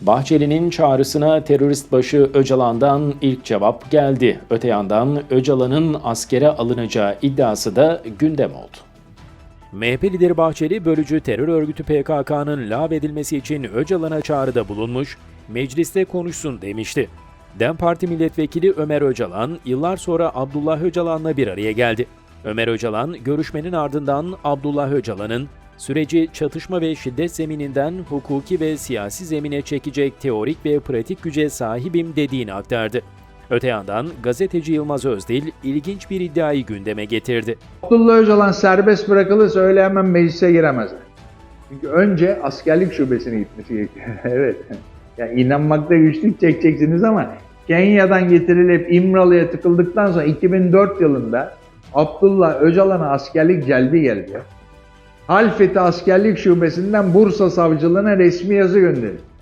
Bahçeli'nin çağrısına terörist başı Öcalan'dan ilk cevap geldi. Öte yandan Öcalan'ın askere alınacağı iddiası da gündem oldu. MHP lideri Bahçeli, bölücü terör örgütü PKK'nın lağvedilmesi için Öcalan'a çağrıda bulunmuş, mecliste konuşsun demişti. DEM Parti milletvekili Ömer Öcalan, yıllar sonra Abdullah Öcalan'la bir araya geldi. Ömer Öcalan, görüşmenin ardından Abdullah Öcalan'ın süreci çatışma ve şiddet zemininden hukuki ve siyasi zemine çekecek teorik ve pratik güce sahibim dediğini aktardı. Öte yandan gazeteci Yılmaz Özdil ilginç bir iddiayı gündeme getirdi. Abdullah Öcalan serbest bırakılırsa öyle hemen meclise giremezler. Çünkü önce askerlik şubesine gitmesi gerekiyor. evet. Ya inanmakta güçlük çekeceksiniz ama Kenya'dan getirilip İmralı'ya tıkıldıktan sonra 2004 yılında Abdullah Öcalan'a askerlik celbi geldi. Halfeti askerlik şubesinden Bursa savcılığına resmi yazı gönderildi.